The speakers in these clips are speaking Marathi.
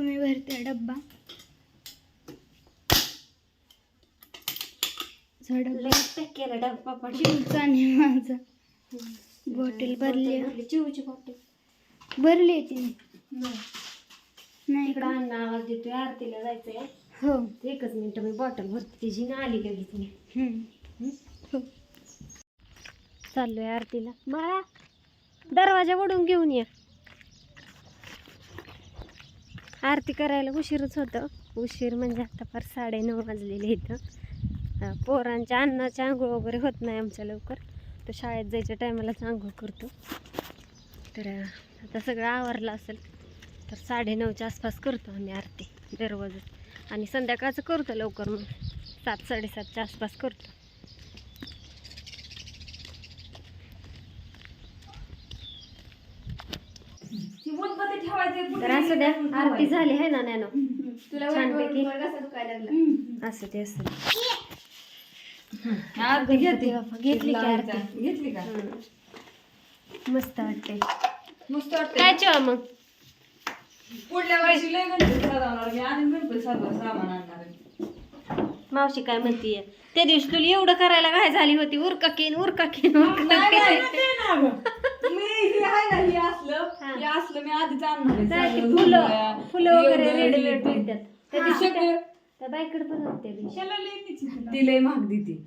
मम्मी भरते डब्बा. केला डब्बा पापड चिवचा आणि माझा. बॉटल भरली. आहे. चिवची बॉटल भरली आहे तिने. नाही. इकडं का? अण्णा आवाज देतोय आरतीला जायचंय. हो. एकच मिनिट मी बॉटल भरते. तिची ना आली मी हम्म. हो. चाललोय आरतीला. बाळा दरवाजा ओढून घेऊन या. आरती करायला उशीरच होतं. उशीर म्हणजे आता फार साडेनऊ वाजलेले इथं. पोरांच्या अन्नाच्या आंघोळ वगैरे होत नाही आमच्या लवकर. तो शाळेत जायच्या टायमालाच आंघोळ करतो. तर आता सगळं आवरलं असेल तर साडेनऊच्या आसपास करतो आम्ही आरती दररोज आणि संध्याकाळचं करतो लवकर मग. सात साडेसातच्या आसपास करतो. तर असं द्या आरती झाली आहे ना नॅनो? छानपैकी असं ते असं घेतली की आरती. घेतली का? हम्म. मस्त वाटते मस्त वाटतं काय जेवा मग? पुढल्या वर्षी लय गणपती सजवणार मी आणि गणपती सजवा सामान आणणार आहे. मावशी काय म्हणतीये? त्या दिवशी तुला एवढं करायला काय झाली होती. उरका केन उरका केन नाही, नाही, ते ना गं. मी हे आहे ना हे असलं हे. असलं मी आधीच आणणार आहे. नाही, ते सगळं फुलं फुलं वगैरे एवढं रेडीमेड हे ते. मिळतात. त्या हा, दिवशी त्या- सगळं. त्या बाईकडे पण होते दिवशी. ती लय महाग देते.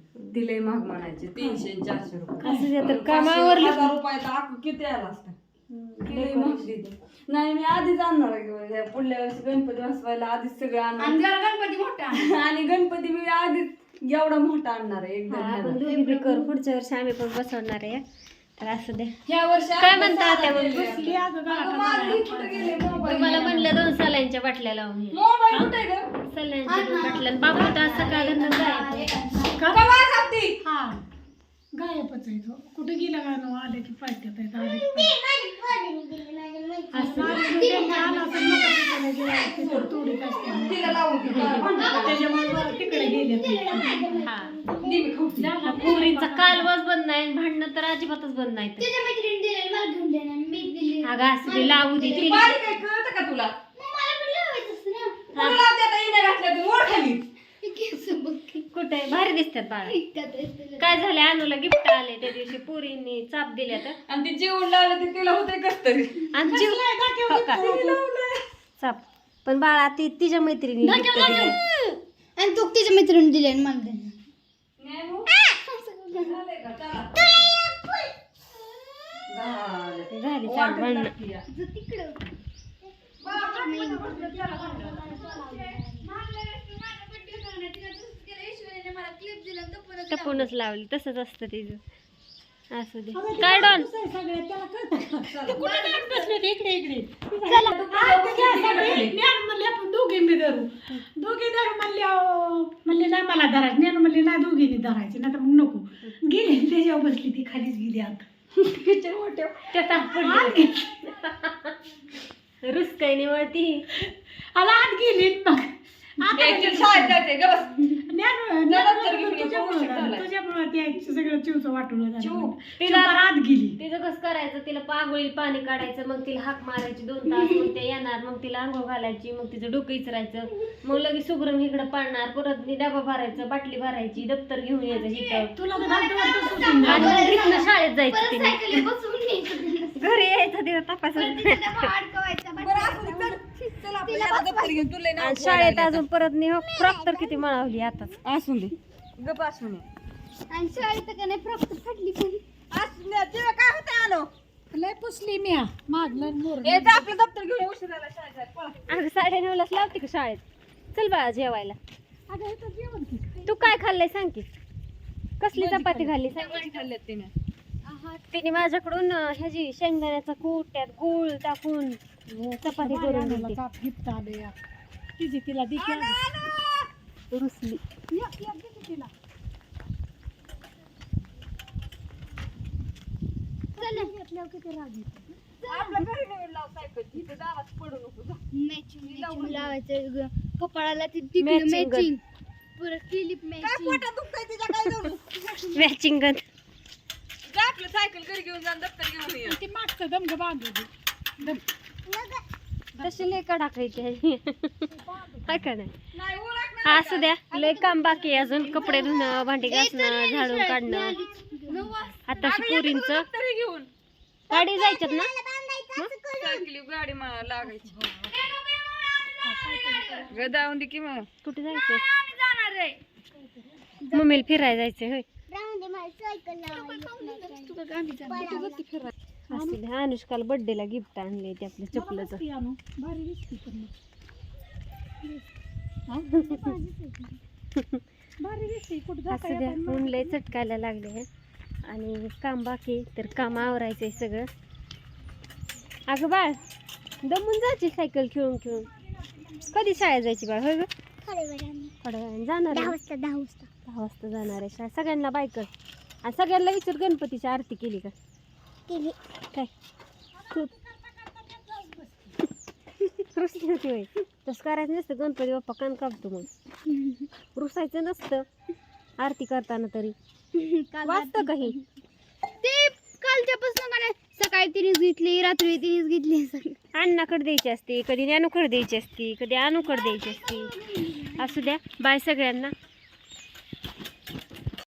महाग म्हणायचे. तीनशे आणि चारशे रुपये. असं जे तर पाचशे, कामावरलं. हजार रुपयाचा आक किती आला असता? महाग देते. नाही मी आधीच आणणार आहे गं. या पुढल्या वर्षी गणपती बसवायला आधीच सगळं आणणार गणपती मोठा आणि. गणपती मी आधीच एवढा मोठा आणणार आहे हा, आपण. दोघी बी करू. पुढच्या वर्षी आम्ही पण बसवणार आहे. तर असं दे ह्या वर्षी काय म्हणता आता मग? तुम्हाला म्हणलं दोन सलाईंच्या बाटल्या लावून घे. मोबाईल कुठे गं? सलाईंच्या बाटल्या बाबू तर सकाळ जायचं कवा खाती? हा गायबच आहे तो कुठे गेला का नो आले की पाठ्यात आहेत आले की पाठ्यात. असं आले की त्यांना आला असेल मग तिकडे गेला, तिकडे तोडीत असते. तिला लावून दे. त्याच्यामुळे बरं तिकडे गेले ते. हा, पोरींचा कालवाच बंद नाही भांडणं तर अजिबातच बंद नाही तर. त्याच्या मैत्रिणी दिले मला घेऊन देणार मी दिली अगं असं ते लावू दे ती ती बारीक आहे, कळतं का तुला? मला पण लावायचं असतं ना. तुला लावते आता इण्या घातल्या तू ओढ खाली. हे केस बघ. की. कुठे भारी दिसतात बाळा. काय झालं? अनुला गिफ्ट आले त्या दिवशी. पोरींनी चाप दिल्या तर. आणि ती जेवण लावलं ते तिला होते कस तरी आणि जीव हो का? चाप. पण बाळा ती तिच्या मैत्रिणी gift. आणि तू तिच्या मैत्रिणी दिले आणि मला झालं. भांडणं टपूनच लावली. तसंच असतं तिचं असू दे. काय डॉन? दोघे मी धरू. दोघे धरू म्हणले अहो, म्हणले नाही मला धरायचं. म्हणले नाही दोघींनी धरायचे. नाही तर मग नको. गेली त्याच्यावर बसली ती खालीच गेली आता. किचन मोठ्या त्या ताप पडली रुसकाईने वळती आला आत गेली. मग आता शाळेत ग बस. ज्ञान तुझ्यामुळे झालंय. तुझ्यामुळे ती आईचं सगळं चिवचं वाटून चिव. झालं तिला- चिव आत गेली. तिचं कसं करायचं? तिला पागोळी पाणी काढायचं मग तिला हाक मारायची दोन तास मग ते येणार मग तिला आंघोळ घालायची मग तिचं डोकं इचरायचं. मग लगेच सुगरम इकडं पाडणार परत डबा भरायचं बाटली भरायची दप्तर घेऊन यायचं तुला शाळेत जायचं तिने. घरी यायचं तुला आणि शाळेत अजून परत नाही फ्रॉक तर किती मळावली आताच. असून दे. गप. आणि शाळेत का नाही फ्रॉक तर फाटली पण. काय होतं आलो? लय पुसली मी हा. मागलं मोर ए जा आपलं दप्तर घेऊन उशीर झाला शाळेत जायला. पळा. अगं साडे नऊलाच लावते का शाळेत? चल बाळा जेवायला. अगं इथं जेवण की. तू काय खाल्लंय सांग की. कसली चपाती खाल्ली. सांग भाजी खाल्ल्यात तिने. तिने माझ्याकडून अं, ह्याची शेंगदाण्याचा कूट त्यात गूळ टाकून अं, चपाती करून दिली चाप गिफ्ट आले या तिची तिला दे की अगं. रुसली. तिला घेतल्यावर किती राग येतो. आपल्या घरी नवीन लाव सायकल. इथं दारात पडू नको. जा. मॅचिंग मॅचिंग लावायचं. ग. कपाळाला ती टिकली Matching gun. मॅचिंग परत क्लिप काय मॅचिंग पोटात दुखतंय तिच्या काय जाऊ मॅचिंग गन जा आपलं सायकल घरी घेऊन जा आणि दप्तर घेऊन ये. ती मागचं दमग बांधू दे. दम. तशी लय कडाकायची आहे काय का नाही नाही ओळख असू द्या. लय काम बाकी आहे अजून. कपडे धुणं भांडी घासणं झाडून काढणं. आताशी पोरींच. गाडी जायच्यात ना? गाडी मला लागायची दे की मग. कुठे जायचं मम्मीला फिरायला जायचंय होय. असू द्या. अनुष्काला बर्थडेला गिफ्ट आणले ते आपल्या चपलाचं. असू द्या ऊन लय चटकायला लागले आणि काम बाकी तर काम आवरायचंय सगळं. अगं बाळ दमून जायची सायकल खेळून खेळून. कधी शाळेत जायची बाळ होय ग? थोड्या वेळाने जाणार आहे. दहा वाजता जाणार आहे शाळा सगळ्यांना बायकर आणि सगळ्यांना विचार गणपतीची आरती केली का? काय? खूप रुसली होती होय तसं करायचं नसतं गणपती बाप्पा कान कापतो मग रुसायचं नसतं आरती करताना तरी. वाचतं काही? ते कालच्यापासून का नाही? सकाळी तिनेच घेतली रात्री तिनेच घेतली. अण्णाकडे द्यायची असते कधी ज्ञानूकडे द्यायची असते कधी अनुकडे द्यायची असते. असू द्या बाय सगळ्यांना.